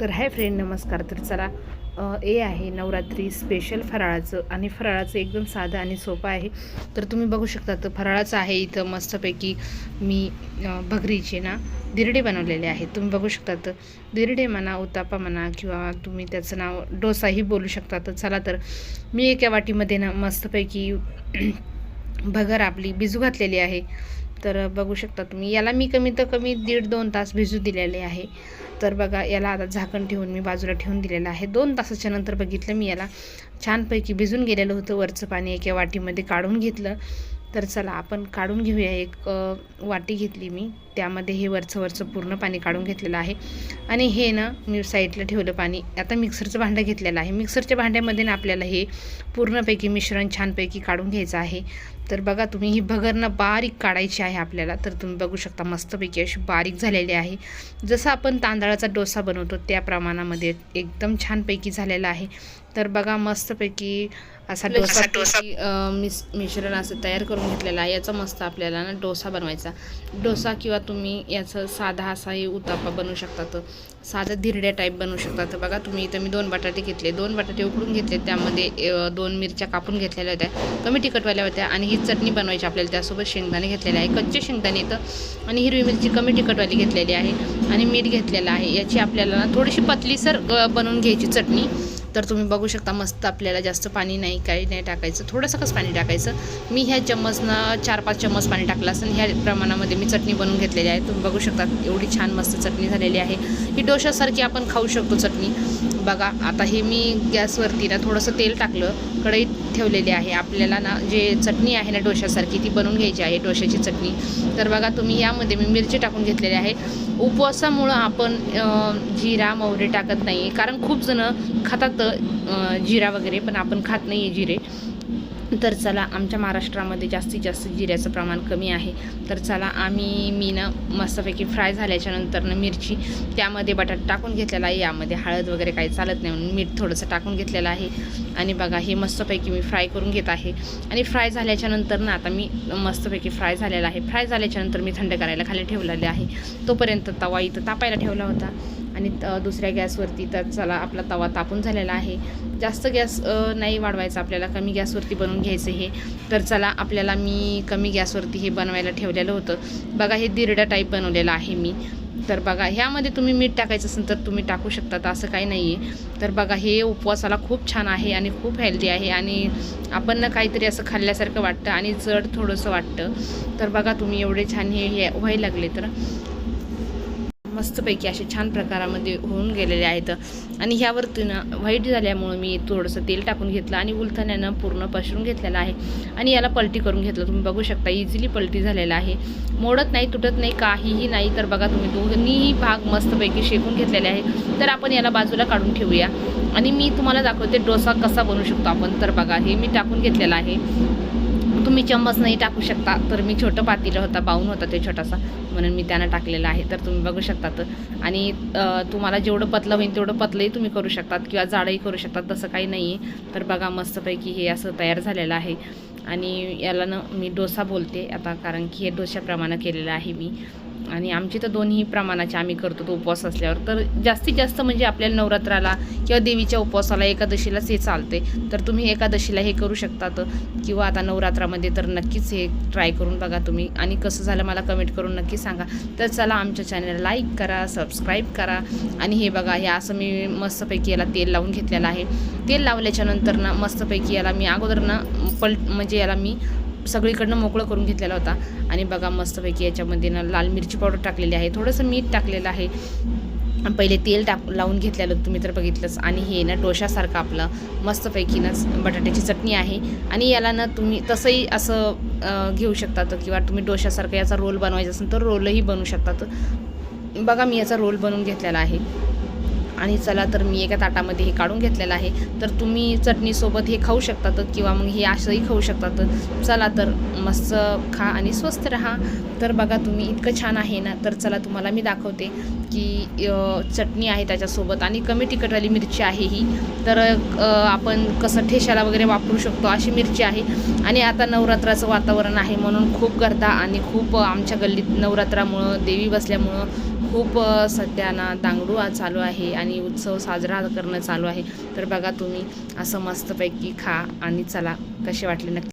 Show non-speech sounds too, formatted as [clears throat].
तर hi friend नमस्कार. तर चला ए आहे नवरात्री स्पेशल फराळाचं आणि फराळाचं एकदम साधं आणि सोपं आहे. तर तुम्ही बघू शकता तर फराळाचं आहे इथं मस्तपैकी मी भगरीचे ना दिरडे बनवलेले आहेत. तुम्ही बघू शकता तर दिरडे म्हणा उतापा म्हणा किंवा तुम्ही त्याचं नाव डोसाही बोलू शकता. तर चला तर मी एका वाटीमध्ये ना मस्तपैकी [clears throat] भगर आपली बिजू घातलेली आहे. तर बघू शकता तुम्ही. याला मी कमीत कमी दीड दोन तास भिजू दिलेले आहे. तर बघा याला आता झाकण ठेवून मी बाजूला ठेवून दिलेलं आहे. दोन तासाच्या नंतर बघितलं मी याला. छानपैकी भिजून गेलेलं होतं. वरचं पाणी एका वाटीमध्ये काढून घेतलं. तर चला आपण काढून घेऊया एक वाटी घेतली मी. त्यामध्ये हे वरचं वरचं पूर्ण पाणी काढून घेतलेलं आहे. आणि हे ना मी साईडला ठेवलं पाणी. आता मिक्सरचं भांडं घेतलेलं आहे. मिक्सरच्या भांड्यामध्ये ना आपल्याला हे पूर्णपैकी मिश्रण छानपैकी काढून घ्यायचं आहे. तर बघा तुम्ही ही भगरनं बारीक काढायची आहे आपल्याला. तर तुम्ही बघू शकता मस्तपैकी अशी बारीक झालेली आहे. जसं आपण तांदळाचा डोसा बनवतो त्या प्रमाणामध्ये एकदम छानपैकी झालेला आहे. तर बघा मस्तपैकी असा डोसा मिस मिश्रण असं तयार करून घेतलेलं आहे. याचा मस्त आपल्याला ना डोसा बनवायचा. डोसा किंवा तुम्ही याचं साधा असाही उतापा बनवू शकता तर साधं धिरड्या टाईप बनवू शकता तर बघा तुम्ही इथं मी दोन बटाटे घेतले. दोन बटाटे उकडून घेतले. त्यामध्ये दोन मिरच्या कापून घेतलेल्या होत्या. कमी तिखटवाल्या होत्या आणि ही चटणी बनवायची आपल्याला. त्यासोबत शेंगदाणे घेतलेले आहे. कच्चे शेंगदाणे इथं आणि हिरवी मिरची कमी तिखटवाली घेतलेली आहे आणि मीठ घेतलेलं आहे. याची आपल्याला ना थोडीशी पतलीसर बनवून घ्यायची चटणी. तर तुम्ही बघू शकता मस्त आपल्याला जास्त पाणी नाही काही नाही टाकायचं. थोडंसं पाणी टाकायचं. मी ह्या चम्मचनं चार पाच चम्मच पाणी टाकलं असं ह्या प्रमाणामध्ये मी चटणी बनवून घेतलेली आहे. तुम्ही बघू शकता एवढी छान मस्त चटणी झालेली आहे. ही डोशासारखी आपण खाऊ शकतो चटणी. बघा आता हे मी गॅसवरती ना थोडंसं तेल टाकलं कढईत ठेवलेली आहे. आपल्याला ना जे चटणी आहे ना डोशासारखी ती बनवून घ्यायची आहे डोशाची चटणी. तर बघा तुम्ही यामध्ये मी मिरची टाकून घेतलेली आहे. उपवासामुळं आपण जिरा मोहरी टाकत नाही कारण खूप जणं खातात जिरा वगैरे पण आपण खात नाही आहे जिरे. तर चला आमच्या महाराष्ट्रामध्ये जास्तीत जास्त जिऱ्याचं प्रमाण कमी आहे. तर चला आम्ही मी ना मस्तपैकी फ्राय झाल्याच्यानंतर ना मिरची त्यामध्ये बटाटा टाकून घेतलेला आहे. यामध्ये हळद वगैरे काही चालत नाही म्हणून मीठ थोडंसं टाकून घेतलेलं आहे. आणि बघा हे मस्तपैकी मी फ्राय करून घेत आहे. आणि फ्राय झाल्याच्यानंतर ना आता मी मस्तपैकी फ्राय झालेला आहे. फ्राय झाल्याच्यानंतर मी थंड करायला खाली ठेवलेले आहे. तोपर्यंत तवा इथं तापायला ठेवला होता. आणि दुसऱ्या गॅसवरती तर चला आपला तवा तापून झालेला आहे. जास्त गॅस नाही वाढवायचा आपल्याला कमी गॅसवरती बनवून घ्यायचं हे. तर चला आपल्याला मी कमी गॅसवरती हे बनवायला ठेवलेलं होतं. बघा हे दिरडा टाईप बनवलेलं आहे मी. तर बघा ह्यामध्ये तुम्ही मीठ टाकायचं असेल तर तुम्ही टाकू शकता असं काही नाही आहे तर बघा हे उपवासाला खूप छान आहे आणि खूप हेल्दी आहे आणि आपण ना काहीतरी असं खाल्ल्यासारखं वाटतं आणि जड थोडंसं वाटतं. तर बघा तुम्ही एवढे छान हे हे व्हायला लागले तर. मस्तपैकी असे छान प्रकारामध्ये होऊन गेलेले आहेत. आणि ह्यावरती ना व्हाईट झाल्यामुळं मी थोडंसं तेल टाकून घेतलं आणि उलथण्यानं पूर्ण पसरून घेतलेलं आहे. आणि याला पलटी करून घेतलं. तुम्ही बघू शकता इझिली पलटी झालेला आहे. मोडत नाही तुटत नाही काहीही नाही. तर बघा तुम्ही दोन्हीही भाग मस्तपैकी शेकून घेतलेले आहे तर आपण याला बाजूला काढून ठेवूया. आणि मी तुम्हाला दाखवते डोसा कसा बनवू शकतो आपण. तर बघा हे मी टाकून घेतलेलं आहे. तुम्ही चम्मच नाही टाकू शकता. तर मी छोटं पातेलं होता बाऊन होता ते छोटासा. म्हणून मी त्यानं टाकलेला आहे. तर तुम्ही बघू शकतात. आणि तुम्हाला जेवढं पतलं होईल तेवढं पतलंही तुम्ही करू शकतात किंवा जाडंही करू शकतात. तसं काही नाही आहे तर बघा मस्तपैकी हे असं तयार झालेलं आहे. आणि याला ना मी डोसा बोलते आता कारण की हे डोशाप्रमाणे केलेलं आहे मी. आणि आमची तर दोन्ही प्रमाणाचे आम्ही करतो तो उपवास असल्यावर. तर जास्तीत जास्त म्हणजे आपल्याला नवरात्राला किंवा देवीच्या उपवासाला एकादशीलाच हे चालते तर तुम्ही एकादशीला हे करू शकतात किंवा आता नवरात्रामध्ये तर नक्कीच हे ट्राय करून बघा तुम्ही. आणि कसं झालं मला कमेंट करून नक्की सांगा. तर चला आमच्या चॅनलला लाईक करा सबस्क्राईब करा. आणि हे बघा हे असं मी मस्तपैकी याला तेल लावून घेतलेलं आहे. तेल लावल्याच्या नंतर ना मस्तपैकी याला मी अगोदर ना पल म्हणजे याला मी सगळीकडनं मोकळं करून घेतलेला होता. आणि बघा मस्तपैकी याच्यामध्ये ना लाल मिरची पावडर टाकलेली आहे. थोडंसं मीठ टाकलेलं आहे. पहिले तेल टाक लावून घेतलेलं तुम्ही तर बघितलंच. आणि हे ना डोशासारखं आपलं मस्तपैकी ना बटाट्याची चटणी आहे. आणि याला ना तुम्ही तसंही असं घेऊ शकतात किंवा तुम्ही डोशासारखं याचा रोल बनवायचा असेल तर रोलही बनवू शकतात. बघा मी याचा रोल बनवून घेतलेला आहे. आणि चला तर मी एका ताटामध्ये हे काढून घेतलेलं आहे. तर तुम्ही चटणीसोबत हे खाऊ शकतात किंवा मग हे असंही खाऊ शकतात. चला तर मस्त खा आणि स्वस्त राहा. तर बघा तुम्ही इतकं छान आहे ना तर चला तुम्हाला मी दाखवते की चटणी आहे त्याच्यासोबत आणि कमी तिखटवाली मिरची आहे ही. तर आपण कसं ठेशाला वगैरे वापरू शकतो अशी मिरची आहे. आणि आता नवरात्राचं वातावरण आहे म्हणून खूप गर्दा आणि खूप आमच्या गल्लीत नवरात्रामुळं देवी बसल्यामुळं खूप सध्या ना दांगडू चालू आहे आणि उत्सव साजरा करणं चालू आहे. तर बघा तुम्ही असं मस्तपैकी खा आणि चला. कसे वाटले नक्की?